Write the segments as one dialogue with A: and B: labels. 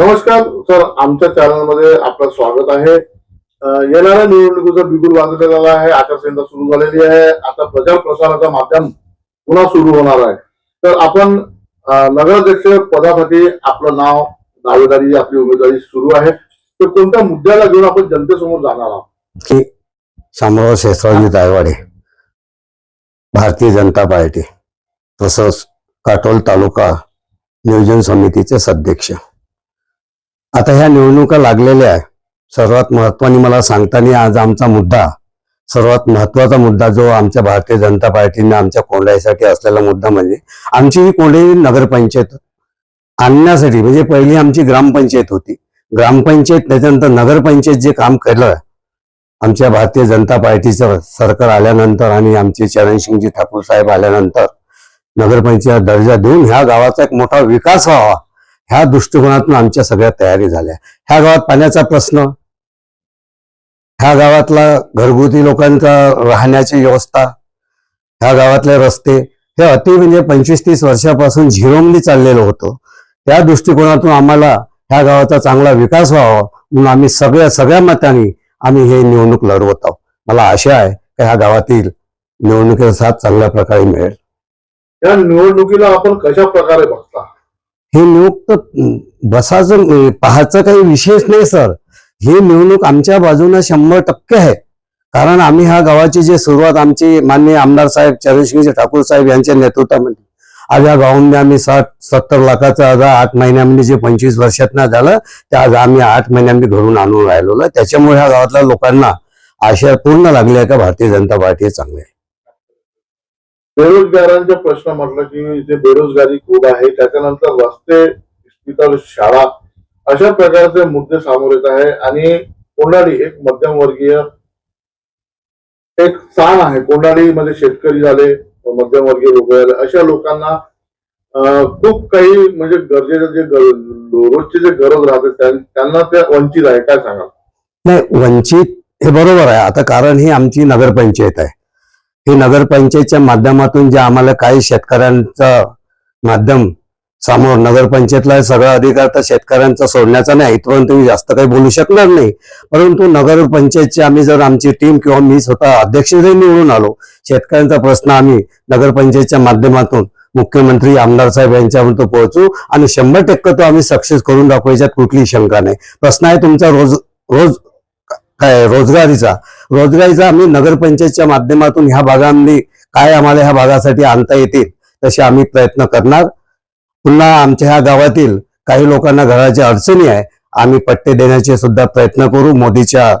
A: नमस्कार सर आमच्या चॅनलमध्ये आपलं स्वागत आहे. येणाऱ्या निवडणुकीचा बिगुल वाजवण्यात आला आहे आचारसंहिता सुरू झालेली आहे. आता प्रचार प्रसाराचं माध्यम पुन्हा सुरू होणार आहे. तर आपण नगराध्यक्ष पदासाठी आपलं नाव दावेदारी आपली उमेदवारी सुरू आहे. तर कोणत्या मुद्द्याला घेऊन आपण जनतेसमोर जाणार आहोत?
B: शामराव शेषरावजी दायवाडे भारतीय जनता पार्टी तसंच काटोल तालुका नियोजन समितीचे सध्यक्ष आता ह्या निवडणुका लागलेल्या आहे. सर्वात महत्वाने मला सांगताना आज आमचा मुद्दा सर्वात महत्त्वाचा मुद्दा जो आमच्या भारतीय जनता पार्टीने आमच्या कोंडाईसाठी असलेला मुद्दा म्हणजे आमची ही कोंडाई नगरपंचायत आणण्यासाठी म्हणजे पहिली आमची ग्रामपंचायत होती. ग्रामपंचायत त्याच्यानंतर नगरपंचायत जे काम केलं आमच्या भारतीय जनता पार्टीचं सरकार आल्यानंतर आणि आमचे चरणसिंगजी ठाकूर साहेब आल्यानंतर नगरपंचायत दर्जा देऊन ह्या गावाचा एक मोठा विकास व्हावा. ह्या दृष्टिकोनातून आमच्या सगळ्या तयारी झाल्या. ह्या गावात पाण्याचा प्रश्न ह्या गावातला घरगुती लोकांचा राहण्याची व्यवस्था ह्या गावातले रस्ते हे अति म्हणजे पंचवीस तीस वर्षापासून झिरोमली चाललेलं होतं. त्या दृष्टिकोनातून आम्हाला ह्या गावाचा चांगला विकास व्हावा म्हणून आम्ही सगळ्या सगळ्या मतांनी आम्ही हे निवडणूक लढवत आहोत. मला आशा आहे की ह्या गावातील निवडणुकीचा साथ चांगल्या प्रकारे मिळेल.
A: या निवडणुकीला आपण कशा प्रकारे बघता?
B: हे नियुक्त बसाचं अं, पाहायचं काही विशेष नाही सर. ही निवडणूक आमच्या बाजूने शंभर टक्के आहे. कारण आम्ही ह्या गावाची जे सुरुवात आमची माननीय आमदार साहेब चरणसिंगजी ठाकूर साहेब यांच्या नेतृत्वामध्ये आज या गावामध्ये आम्ही साठ सत्तर लाखाचं आज आठ महिन्यामध्ये जे पंचवीस वर्षात झालं ते आज आम्ही आठ महिन्यामध्ये घडून आणून राहिलो त्याच्यामुळे ह्या गावातल्या लोकांना आशा पूर्ण लागली आहे का भारतीय जनता पार्टी हे आहे.
A: बेरोजगारांचा प्रश्न म्हटलं की इथे बेरोजगारी खूप आहे त्याच्यानंतर रस्ते इस्पितळ शाळा अशा प्रकारचे मुद्दे समोर येत आहे. आणि कोंडाळी एक मध्यमवर्गीय एक स्थान आहे. कोंडाळी मध्ये शेतकरी झाले मध्यमवर्गीय लोक झाले. अशा लोकांना खूप काही म्हणजे गरजेचं जे रोजची जे गरज राहते त्यांना ते वंचित आहे. काय सांगा
B: नाही वंचित हे बरोबर आहे. आता कारण ही आमची नगरपंचायत आहे. हे नगरपंचायतच्या माध्यमातून जे आम्हाला काही शेतकऱ्यांचं माध्यम समोर नगरपंचायतला सगळा अधिकार तर शेतकऱ्यांचा सोडण्याचा नाही इथपर्यंत मी जास्त काही बोलू शकणार नाही. परंतु नगरपंचायतची आम्ही जर आमची टीम किंवा मी स्वतः अध्यक्ष जरी निवडून आलो शेतकऱ्यांचा प्रश्न आम्ही नगरपंचायतच्या माध्यमातून मुख्यमंत्री आमदार साहेब यांच्यापर्यंत पोहोचू आणि शंभर टक्के तो आम्ही सक्सेस करून दाखवायच्यात कुठलीही शंका नाही. प्रश्न आहे तुमचा रोज रोज काय रोजगारीचा. रोजगारीचा आम्ही नगरपंचायतच्या माध्यमातून ह्या भागामध्ये काय आम्हाला ह्या भागासाठी आणता येतील तसे आम्ही प्रयत्न करणार. पुन्हा आमच्या ह्या गावातील काही लोकांना घराच्या अडचणी आहे आम्ही पट्टे देण्याचे सुद्धा प्रयत्न करू. मोदीच्या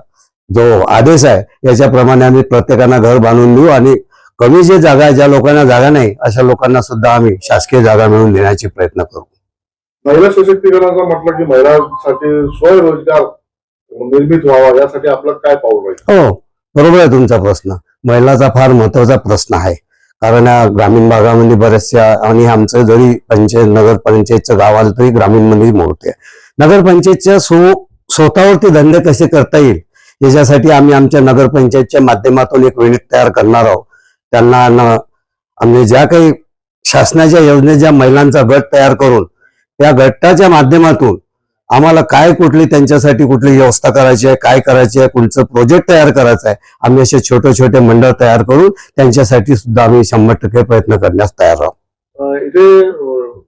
B: जो आदेश आहे याच्याप्रमाणे आम्ही प्रत्येकांना घर बांधून देऊ आणि कमी जे जागा आहे ज्या लोकांना जागा नाही अशा लोकांना सुद्धा आम्ही शासकीय जागा मिळवून देण्याचे प्रयत्न करू.
A: महिला सशक्तीकरणाचा म्हटलं की महिलांसाठी स्वयंरोजगार निर्मित व्हावा यासाठी आपलं काय पाऊल राहील?
B: हो बरोबर आहे तुमचा प्रश्न. महिलाचा फार महत्त्वाचा प्रश्न आहे. कारण या ग्रामीण भागामध्ये बऱ्याचशा आणि आमचं जरी पंचायत नगर पंचायतचं गाव आलं तरी ग्रामीणमध्ये मोठे नगरपंचायतच्या सो स्वतःवरती धंदे कसे करता येईल याच्यासाठी आम्ही आमच्या नगरपंचायतच्या माध्यमातून एक युनिट तयार करणार आहोत. त्यांना आम्ही ज्या काही शासनाच्या योजने ज्या महिलांचा गट तयार करून त्या गटाच्या माध्यमातून आम्हाला काय कुठली त्यांच्यासाठी कुठली व्यवस्था करायची आहे काय करायची आहे कुठचं प्रोजेक्ट तयार करायचं आहे आम्ही असे छोटे छोटे मंडळ तयार करून त्यांच्यासाठी सुद्धा आम्ही शंभर टक्के प्रयत्न करण्यास तयार आहोत.
A: इथे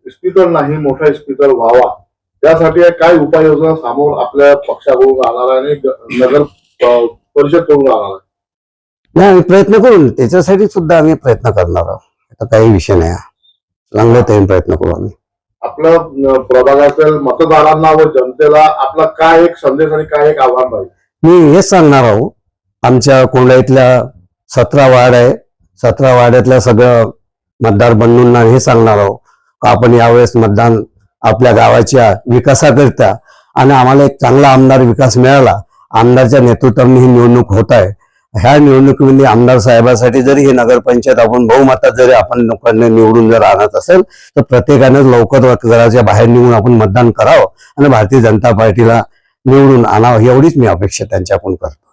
A: इस्पितळ नाही मोठा इस्पितळ व्हावा. त्यासाठी काय उपाययोजना समोर आपल्या पक्षाकडून राहणार आहे आणि नगर अं, परिषदकडून राहणार आहे?
B: नाही आम्ही प्रयत्न करून त्याच्यासाठी सुद्धा आम्ही प्रयत्न करणार आहोत. आता काही विषय नाही. चांगले तरी प्रयत्न करू आम्ही.
A: आपलं प्रभागातील मतदारांना व जनतेला आपला काय एक संदेश आणि काय एक आव्हान राहील?
B: मी हेच सांगणार आहोत आमच्या कोंडाईतल्या सतरा वार्ड आहे. सतरा वार्डातल्या सगळं मतदार बंधूंना हे सांगणार आहोत आपण यावेळेस मतदान आपल्या गावाच्या विकासाकरिता आणि आम्हाला एक चांगला आमदार विकास मिळाला. आमदारच्या नेतृत्वाने ही निवडणूक होत आहे. ह्या निवडणुकीमध्ये आमदार साहेबासाठी जरी ही नगरपंचायत आपण बहुमतात जरी आपण लोकांना निवडून जर आणत असेल तर प्रत्येकानं लवकर घराच्या बाहेर निघून आपण मतदान करावं आणि भारतीय जनता पार्टीला निवडून आणावं एवढीच मी अपेक्षा त्यांच्याकडून करतो.